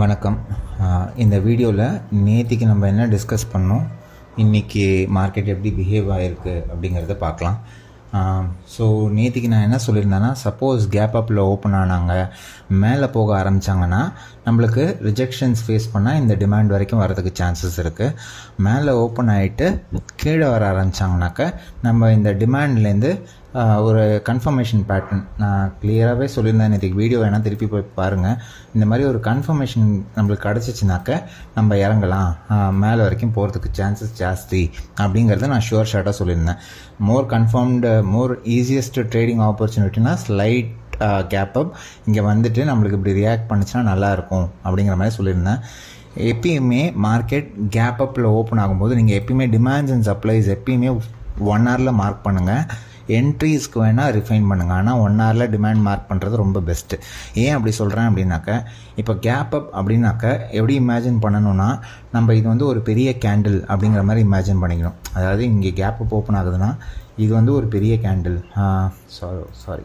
வணக்கம். இந்த வீடியோவில் நேற்றுக்கு நம்ம என்ன டிஸ்கஸ் பண்ணோம்? இன்றைக்கி மார்க்கெட் எப்படி பிஹேவ் ஆகிருக்கு அப்படிங்கிறத பார்க்கலாம். ஸோ நேற்றுக்கு நான் என்ன சொல்லியிருந்தேன்னா சப்போஸ் கேப் அப்பில் ஓப்பன் ஆனாங்க மேலே போக ஆரம்பித்தாங்கன்னா நம்மளுக்கு ரிஜெக்ஷன்ஸ் ஃபேஸ் பண்ணால் இந்த டிமாண்ட் வரைக்கும் வரதுக்கு சான்சஸ் இருக்குது மேலே ஓப்பன் ஆகிட்டு கீழே வர ஆரம்பித்தாங்கனாக்க நம்ம இந்த டிமாண்ட்லேருந்து ஒரு கன்ஃபர்மேஷன் பேட்டர்ன் நான் கிளியராகவே சொல்லியிருந்தேன். நேற்றுக்கு வீடியோ வேணால் திருப்பி போய் பாருங்கள் இந்த மாதிரி ஒரு கன்ஃபர்மேஷன் நம்மளுக்கு கிடச்சிச்சினாக்க நம்ம இறங்கலாம். மேலே வரைக்கும் போகிறதுக்கு சான்சஸ் ஜாஸ்தி அப்படிங்கிறத நான் ஷுவர் ஷார்ட்டாக சொல்லியிருந்தேன். More confirmed more easiest trading ஆப்பர்ச்சுனிட்டினா slide gap up இங்கே வந்துட்டு நம்மளுக்கு இப்படி ரியாக்ட் பண்ணுச்சுன்னா நல்லாயிருக்கும் அப்படிங்கிற மாதிரி சொல்லியிருந்தேன். எப்பயுமே மார்க்கெட் கேப் அப்பில் ஓப்பன் ஆகும்போது நீங்கள் எப்பயுமே டிமாண்ட்ஸ் அண்ட் சப்ளைஸ் எப்பயுமே ஒன் ஹவரில் மார்க் பண்ணுங்கள் என்ட்ரீஸ்க்கு வேணால் ரிஃபைன் பண்ணுங்கள் ஆனால் ஒன் ஹவரில் டிமாண்ட் மார்க் பண்ணுறது ரொம்ப பெஸ்ட்டு ஏன் அப்படி சொல்கிறேன் அப்படின்னாக்க இப்போ கேப் அப் அப்படின்னாக்க எப்படி இமேஜின் பண்ணணும்னா நம்ம இது வந்து ஒரு பெரிய கேண்டில் அப்படிங்கிற மாதிரி இமேஜின் பண்ணிக்கணும். அதாவது இங்கே கேப் அப் ஓப்பன் ஆகுதுன்னா இது வந்து ஒரு பெரிய கேண்டில் சாரி சாரி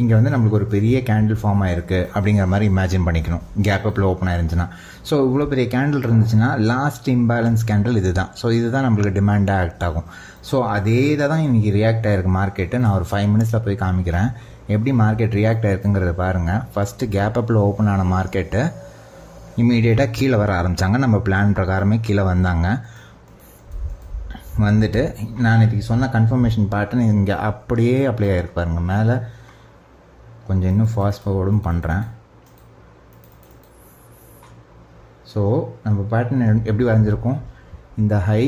இங்கே வந்து நம்மளுக்கு ஒரு பெரிய கேண்டில் ஃபார்ம் ஆயிருக்கு அப்படிங்கிற மாதிரி இமேஜின் பண்ணிக்கணும். கேப் அப்பில் ஓப்பன் ஆயிருந்துச்சுன்னா. ஸோ இவ்வளோ பெரிய கேண்டில் இருந்துச்சுன்னா லாஸ்ட் இம்பேலன்ஸ் கேண்டில் இது தான் ஸோ இதுதான் நம்மளுக்கு டிமாண்டாக ஆக்ட் ஆகும். ஸோ அதே இதை தான் இன்றைக்கி ரியாக்ட் ஆகிருக்கு மார்க்கெட்டு நான் ஒரு ஃபைவ் மினிட்ஸில் போய் காமிக்கிறேன். எப்படி மார்க்கெட் ரியாக்ட் ஆயிருக்குங்கிறத பாருங்கள் ஃபஸ்ட்டு கேப் அப்பில் ஓப்பன் ஆன மார்க்கெட்டு இம்மீடியட்டாக கீழே வர ஆரம்பித்தாங்க நம்ம பிளான் பிரகாரமே கீழே வந்தாங்க. வந்துட்டு நான் இன்றைக்கி சொன்ன கன்ஃபர்மேஷன் பேட்டர்ன் இங்கே அப்படியே அப்ளை ஆகிருக்கு பாருங்கள் மேலே கொஞ்சம் இன்னும் ஃபாஸ்ட் ஃபார்வர்டும் பண்ணுறேன் ஸோ நம்ம பேட்டர்ன் எப்படி வரைஞ்சிருக்கோம்? இந்த ஹை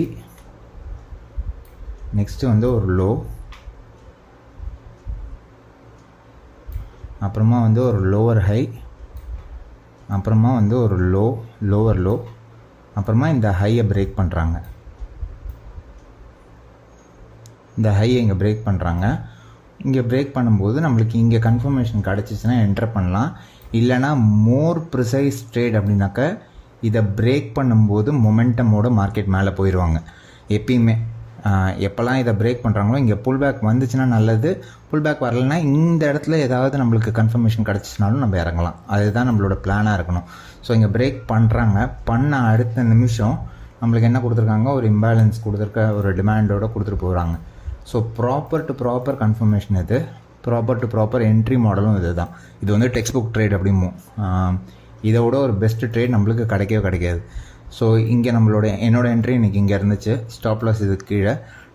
நெக்ஸ்ட்டு வந்து ஒரு லோ அப்புறமா வந்து ஒரு லோவர் ஹை அப்புறமா வந்து ஒரு லோ லோவர் லோ அப்புறமா இந்த ஹையை பிரேக் பண்ணுறாங்க இந்த ஹையை இங்கே பிரேக் பண்ணுறாங்க இங்கே பிரேக் பண்ணும்போது நம்மளுக்கு இங்கே கன்ஃபர்மேஷன் கிடச்சிச்சின்னா என்டர் பண்ணலாம். இல்லைனா மோர் ப்ரிசைஸ் ட்ரேட் அப்படின்னாக்க இதை பிரேக் பண்ணும்போது மொமெண்டமோட மார்க்கெட் மேலே போயிடுவாங்க எப்பயுமே. எப்போல்லாம் இதை பிரேக் பண்ணுறாங்களோ இங்கே புல் பேக் வந்துச்சுன்னா நல்லது. புல் பேக் வரலைன்னா இந்த இடத்துல ஏதாவது நம்மளுக்கு கன்ஃபர்மேஷன் கிடச்சிச்சினாலும் நம்ம இறங்கலாம். அதுதான் நம்மளோட பிளானாக இருக்கணும். ஸோ இங்கே பிரேக் பண்ணுறாங்க பண்ண அடுத்த நிமிஷம் நம்மளுக்கு என்ன கொடுத்துருக்காங்க? ஒரு இம்பேலன்ஸ் கொடுத்துருக்க ஒரு டிமாண்டோட கொடுத்துட்டு போகிறாங்க so proper to proper confirmation இது. ப்ராப்பர் டு ப்ராப்பர் என்ட்ரி மாடலும் இது தான் இது வந்து டெக்ஸ்ட் புக் ட்ரேட் அப்படிம்போம் இதை விட ஒரு பெஸ்ட் ட்ரேட் நம்மளுக்கு கிடைக்கவே கிடைக்காது. ஸோ இங்கே நம்மளோட என்னோட என்ட்ரி இன்றைக்கி இங்கே இருந்துச்சு. ஸ்டாப் லாஸ் இது கீழே.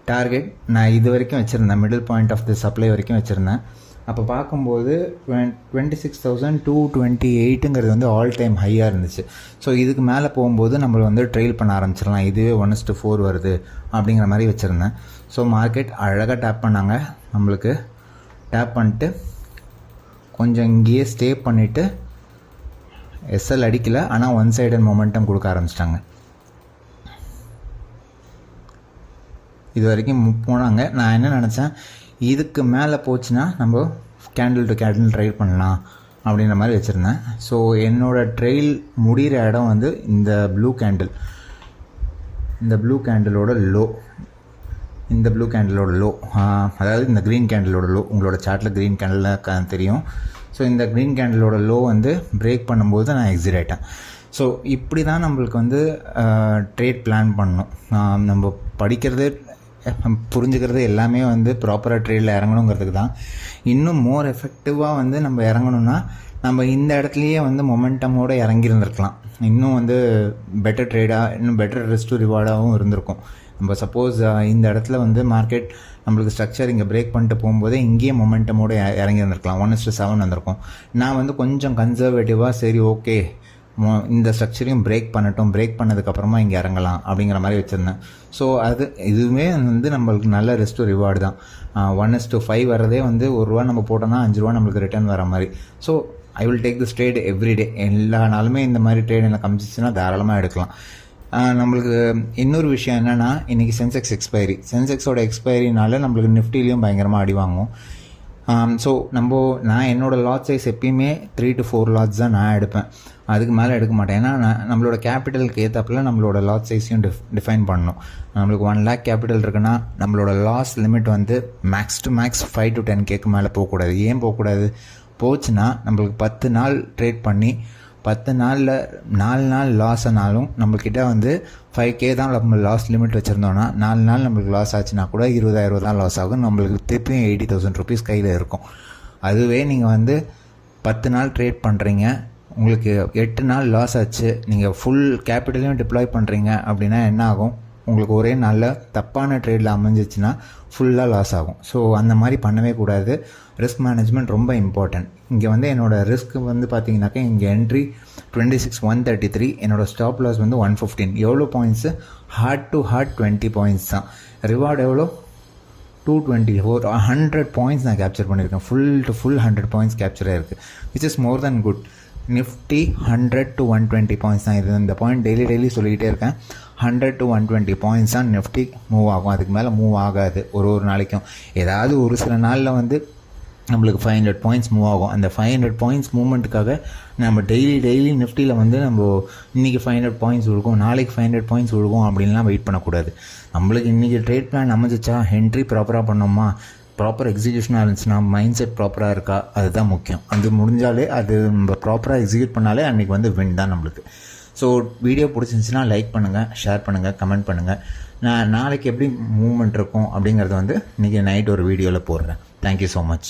டார்கெட் நான் இது வரைக்கும் வச்சுருந்தேன். Middle point of the supply வரைக்கும் வச்சுருந்தேன். அப்போ பார்க்கும்போது twenty six thousand two twenty எயிட்டுங்கிறது வந்து ஆல் டைம் ஹையாக இருந்துச்சு. ஸோ இதுக்கு மேலே போகும்போது நம்ம வந்து ட்ரெயில் பண்ண ஆரம்பிச்சிடலாம். இதுவே ஒன் டு ஃபோர் வருது அப்படிங்கிற மாதிரி வச்சுருந்தேன். ஸோ மார்க்கெட் அழகாக டேப் பண்ணாங்க. நம்மளுக்கு டேப் பண்ணிட்டு கொஞ்சம் இங்கேயே ஸ்டே பண்ணிவிட்டு எஸ்எல் அடிக்கல. ஆனால் ஒன் சைடன் மொமெண்டம் கொடுக்க ஆரம்பிச்சிட்டாங்க. இது வரைக்கும் போனாங்க. நான் என்ன நினச்சேன்? இதுக்கு மேலே போச்சுன்னா நம்ம கேண்டில் டு கேண்டில் ட்ரைல் பண்ணலாம் அப்படின்ற மாதிரி வச்சுருந்தேன். ஸோ என்னோடய ட்ரெயில் முடிகிற இடம் வந்து இந்த ப்ளூ கேண்டில் இந்த ப்ளூ கேண்டிலோட லோ இந்த ப்ளூ கேண்டிலோட லோ அதாவது இந்த க்ரீன் கேண்டிலோட லோ உங்களோட சார்ட்டில் க்ரீன் கேண்டில் தெரியும். ஸோ இந்த க்ரீன் கேண்டிலோட லோ வந்து பிரேக் பண்ணும்போது நான் எக்ஸிட் ஆகிட்டேன் ஸோ இப்படி தான் நம்மளுக்கு வந்து ட்ரேட் பிளான் பண்ணணும். நம்ம படிக்கிறது புரிஞ்சுக்கிறது எல்லாமே வந்து ப்ராப்பராக ட்ரேடில் இறங்கணுங்கிறதுக்கு தான். இன்னும் மோர் எஃபெக்டிவாக வந்து நம்ம இறங்கணும்னா நம்ம இந்த இடத்துலையே வந்து மொமெண்டமோடு இறங்கியிருந்துருக்கலாம். இன்னும் வந்து பெட்டர் ட்ரேடாக இன்னும் பெட்டர் ரிஸ்ட் ரிவார்டாகவும் இருந்திருக்கும். நம்ம சப்போஸ் இந்த இடத்துல வந்து மார்க்கெட் நம்மளுக்கு ஸ்ட்ரக்சர் இங்கே பிரேக் பண்ணிட்டு போகும்போதே இங்கேயே மொமெண்டமோடு இறங்கி இருந்திருக்கலாம் ஒன் இஸ்டு செவன் வந்திருக்கும். நான் வந்து கொஞ்சம் கன்சர்வேட்டிவாக சரி ஓகே இந்த ஸ்ட்ரக்சரையும் பிரேக் பண்ணட்டும் பிரேக் பண்ணதுக்கப்புறமா இங்கே இறங்கலாம் அப்படிங்கிற மாதிரி வச்சுருந்தேன். ஸோ அது இதுவுமே வந்து நம்மளுக்கு நல்ல ரெஸ்ட் ரிவார்டு தான். ஒன் இஸ் டு ஃபைவ் வரதே வந்து ஒரு ரூபா நம்ம போட்டோம்னா அஞ்சு ரூபா நம்மளுக்கு ரிட்டர்ன் வர மாதிரி. So I will take this trade everyday எல்லா நாளுமே இந்த மாதிரி ட்ரேட் எனக்கு காமிச்சிச்சுன்னா தாராளமாக எடுக்கலாம். நம்மளுக்கு இன்னொரு விஷயம் என்னென்னா இன்றைக்கி சென்செக்ஸ் எக்ஸ்பைரி சென்செக்ஸோட எக்ஸ்பைரினால நம்மளுக்கு நிஃப்டிலையும் பயங்கரமாக அடி வாங்கும் ஸோ நம்ம நான் என்னோடய லாட் சைஸ் எப்பயுமே த்ரீ டு ஃபோர் லாட்ஸ் தான் நான் எடுப்பேன். அதுக்கு மேலே எடுக்க மாட்டேன். ஏன்னா நான் நம்மளோட கேபிட்டலுக்கு ஏற்றப்பில் நம்மளோட லாஸ் சைஸையும் டிஃப் டிஃபைன் பண்ணணும் நம்மளுக்கு ஒன் லேக் கேபிட்டல் இருக்குன்னா நம்மளோட லாஸ் லிமிட் வந்து max to max five to ten கேக்கு மேலே போகக்கூடாது. ஏன் போகக்கூடாது? போச்சுன்னா நம்மளுக்கு பத்து நாள் ட்ரேட் பண்ணி பத்து நாளில் நாலு நாள் லாஸ் ஆனாலும் நம்மக்கிட்ட வந்து ஃபைவ் கே தான் நம்ம லாஸ் லிமிட் வச்சுருந்தோன்னா நாலு நாள் நம்மளுக்கு லாஸ் ஆச்சுன்னா கூட இருபதாயிரம் தான் லாஸ் ஆகும். நம்மளுக்கு திருப்பியும் எயிட்டி தௌசண்ட் ருபீஸ் கையில் இருக்கும். அதுவே நீங்கள் வந்து பத்து நாள் ட்ரேட் பண்ணுறீங்க உங்களுக்கு எட்டு நாள் லாஸ் ஆச்சு. நீங்கள் ஃபுல் கேபிட்டலையும் டிப்ளாய் பண்ணுறீங்க அப்படின்னா என்ன ஆகும்? உங்களுக்கு ஒரே நாளில் தப்பான ட்ரேடில் அமைஞ்சிச்சுன்னா ஃபுல்லாக லாஸ் ஆகும். ஸோ அந்த மாதிரி பண்ணவே கூடாது. ரிஸ்க் மேனேஜ்மெண்ட் ரொம்ப இம்பார்ட்டன்ட் இங்கே வந்து என்னோடய ரிஸ்க் வந்து பார்த்தீங்கன்னாக்கா இங்கே entry twenty six one thirty three என்னோட ஸ்டாப் லாஸ் வந்து ஒன் ஃபிஃப்டீன் எவ்வளோ points hard to hard twenty points தான். ரிவார்டு எவ்வளோ two twenty four hundred points நான் கேப்சர் பண்ணியிருக்கேன். Full to full hundred points capture ஆயிருக்கு. Which is more than good Nifty hundred to one twenty points தான் இது. இந்த point daily daily சொல்லிக்கிட்டே இருக்கேன். Hundred to one twenty points தான் Nifty move ஆகும். அதுக்கு மேலே மூவ் ஆகாது. ஒரு ஒரு நாளைக்கும். ஏதாவது ஒரு சில நாளில் வந்து நம்மளுக்கு ஃபைவ் ஹண்ட்ரட் பாயிண்ட்ஸ் மூவ் ஆகும். அந்த ஃபைவ் ஹண்ட்ரட் பாயிண்ட்ஸ் மூவ்மெண்ட்டுக்காக நம்ம டெய்லி டெய்லி நிஃப்டியில் வந்து நம்ம இன்றைக்கி ஃபைவ் ஹண்ட்ரட் பாயிண்ட்ஸ் விழுகும் நாளைக்கு ஃபைவ் ஹண்ட்ரட் பாயிண்ட்ஸ் விழுகும் அப்படின்லாம் வெயிட் பண்ணக்கூடாது. நம்மளுக்கு இன்றைக்கி ட்ரேட் பிளான் அமைஞ்சிச்சா ஹென்ட்ரி ப்ராப்பராக பண்ணோமா? ப்ராப்பர் எக்ஸிக்யூஷனாக இருந்துச்சுன்னா மைண்ட் செட் ப்ராப்பராக இருக்கா? அதுதான் முக்கியம். அது முடிஞ்சாலே அது நம்ம ப்ராப்பராக எக்ஸிக்யூட் பண்ணாலே அன்றைக்கி வந்து வின் தான் நம்மளுக்கு. ஸோ வீடியோ பிடிச்சிருந்துச்சின்னா லைக் பண்ணுங்கள் ஷேர் பண்ணுங்கள் கமெண்ட் பண்ணுங்கள் நான் நாளைக்கு எப்படி மூவ்மெண்ட் இருக்கும் அப்படிங்கிறத வந்து இன்றைக்கி நைட் ஒரு வீடியோவில் போடுறேன். Thank you so much